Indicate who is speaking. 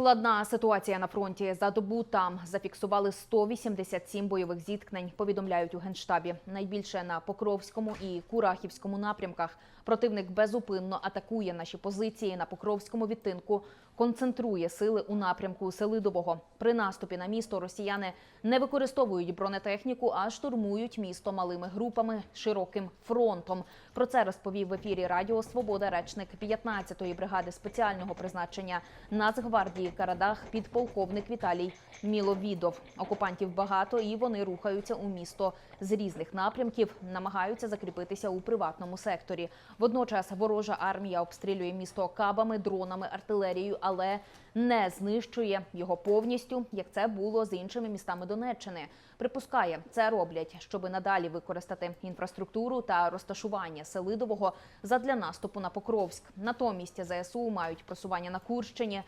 Speaker 1: Складна ситуація на фронті. За добу там зафіксували 187 бойових зіткнень. Повідомляють у генштабі. Найбільше на Покровському і Курахівському напрямках. Противник безупинно атакує наші позиції на Покровському відтинку. Концентрує сили у напрямку Селидового. При наступі на місто росіяни не використовують бронетехніку, а штурмують місто малими групами широким фронтом. Про це розповів в ефірі Радіо Свобода речник 15-ї бригади спеціального призначення Нацгвардії Карадах підполковник Віталій Міловідов. Окупантів багато і вони рухаються у місто з різних напрямків, намагаються закріпитися у приватному секторі. Водночас ворожа армія обстрілює місто кабами, дронами, артилерією, але не знищує його повністю, як це було з іншими містами Донеччини. Припускає, це роблять, щоб надалі використати інфраструктуру та розташування Селидового задля наступу на Покровськ. Натомість ЗСУ мають просування на Курщині.